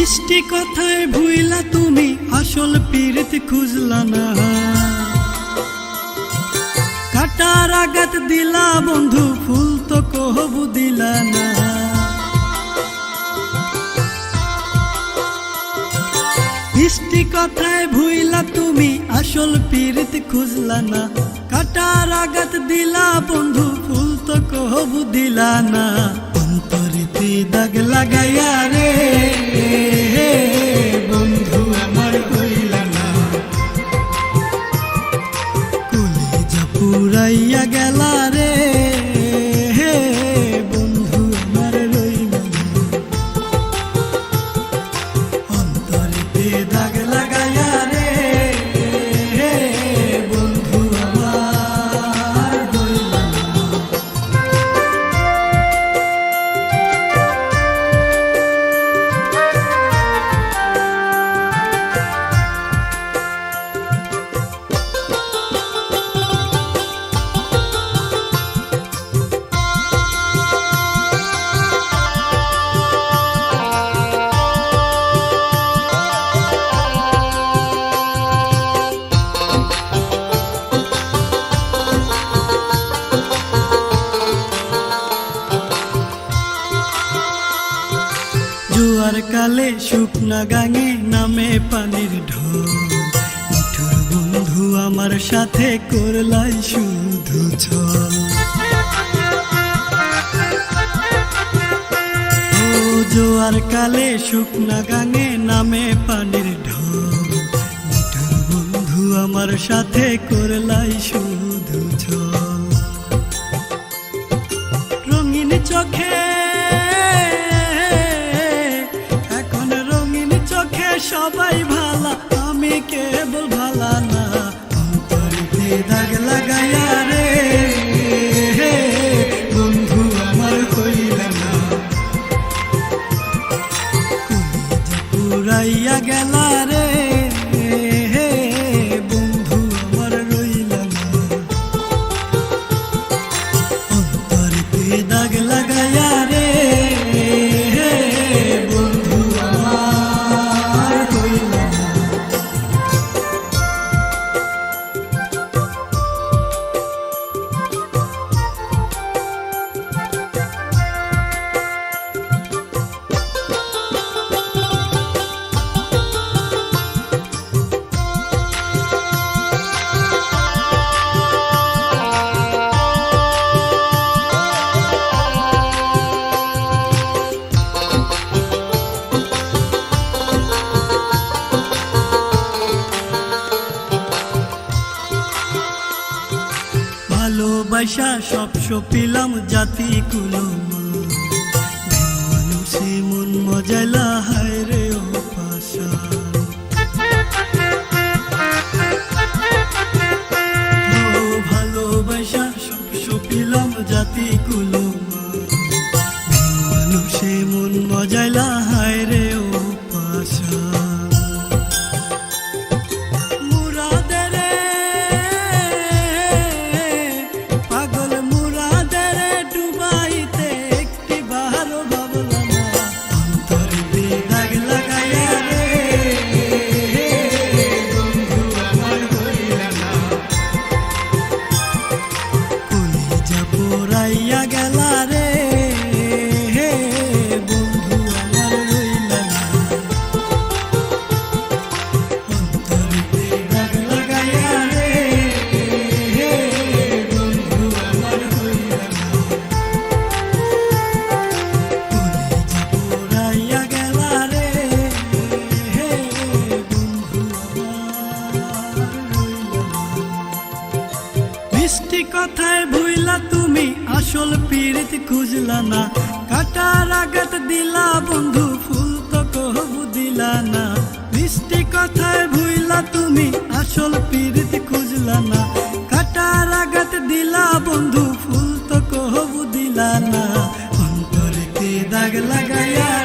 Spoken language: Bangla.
মিষ্টি কথায় ভুইলা তুমি, আসল পীড়িত খুঁজলা না। কাটার আঘাত দিলা বন্ধু, ফুল তো কহবু দিলা না। মিষ্টি কথায় ভুইলা তুমি, আসল পীড়িত খুঁজলা না। কাটার আঘাত দিলা বন্ধু, ফুল তো কহবু দিলা না। অন্তরিতে দাগ লাগাইয়া রে বন্ধু আমার কলিজা পুরাইয়া গেলা রে জুয়ার কালে শুকনা গাঙে নামে পানির ঢোল। মিঠুর বন্ধু আমার সাথে করলাই শুধু ছল। জোয়ার কালে শুকনা গাঙে নামে পানির ঢোল। মিঠুর বন্ধু আমার সাথে করলাই শুধু ছল। রঙিন চোখে সবাই ভালা আমি কেবল ভালা না। অন্তরিতে দাগ লাগাইয়া রে ভালোবাসা সব সপিলাম জাতি কুলো মানুষে মন মজালা হায় রে ও পাশা। ভালোবাসা, সব সপিলাম জাতি কুলো পোড়াইয়া গেলা রে আসল পীড়িত খুঁজলা না কাটার আঘাত দিলা বন্ধু, ফুল তো কহবু দিলা না মিষ্টি কথায় ভুইলা তুমি আসল পীড়িত খুঁজলা না কাটার আঘাত দিলা বন্ধু, ফুল তো কহবু দিলা না কে দাগ লাগাইয়া